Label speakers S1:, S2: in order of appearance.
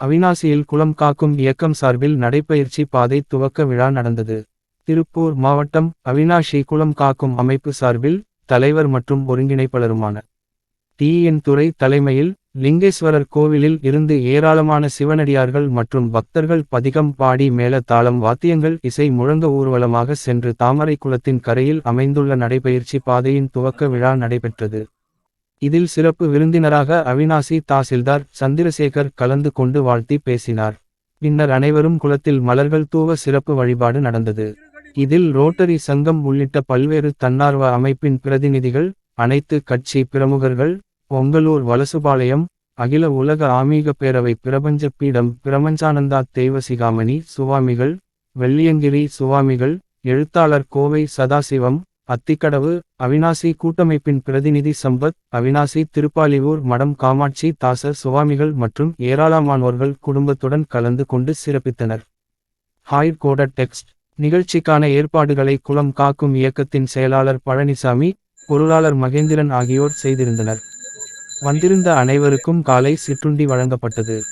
S1: அவினாசியில் குளம் காக்கும் இயக்கம் சார்பில் நடைப்பயிற்சி பாதை துவக்க விழா நடந்தது. திருப்பூர் மாவட்டம் அவினாஷி குளம் காக்கும் அமைப்பு சார்பில் தலைவர் மற்றும் ஒருங்கிணைப்பாளருமான டிஎன் துறை தலைமையில் லிங்கேஸ்வரர் கோவிலில் இருந்து ஏராளமான சிவனடியார்கள் மற்றும் பக்தர்கள் பதிகம் பாடி மேல தாளம் வாத்தியங்கள் இசை முழங்க ஊர்வலமாக சென்று தாமரை குளத்தின் கரையில் அமைந்துள்ள நடைபயிற்சி பாதையின் துவக்க விழா நடைபெற்றது. இதில் சிறப்பு விருந்தினராக அவினாசி தாசில்தார் சந்திரசேகர் கலந்து கொண்டு வாழ்த்தி பேசினார். பின்னர் அனைவரும் குளத்தில் மலர்கள் தூவ சிறப்பு வழிபாடு நடந்தது. இதில் ரோட்டரி சங்கம் உள்ளிட்ட பல்வேறு தன்னார்வ அமைப்பின் பிரதிநிதிகள் அனைத்து கட்சி பிரமுகர்கள் பொங்கலூர் வலசுபாளையம் அகில உலக ஆமீக பேரவை பிரபஞ்ச பீடம் பிரபஞ்சானந்தா தெய்வசிகாமணி சுவாமிகள் வெள்ளியங்கிரி சுவாமிகள் எழுத்தாளர் கோவை சதாசிவம் அத்திக்கடவு அவினாசி கூட்டமைப்பின் பிரதிநிதி சம்பத் அவினாசி திருப்பாலிவூர் மடம் காமாட்சி தாசர் சுவாமிகள் மற்றும் ஏராளமானோர்கள் குடும்பத்துடன் கலந்து கொண்டு சிறப்பித்தனர். ஹாய் கோட டெக்ஸ்ட். நிகழ்ச்சிக்கான ஏற்பாடுகளை குளம் காக்கும் இயக்கத்தின் செயலாளர் பழனிசாமி பொருளாளர் மகேந்திரன் ஆகியோர் செய்திருந்தனர். வந்திருந்த அனைவருக்கும் காலை சிற்றுண்டி வழங்கப்பட்டது.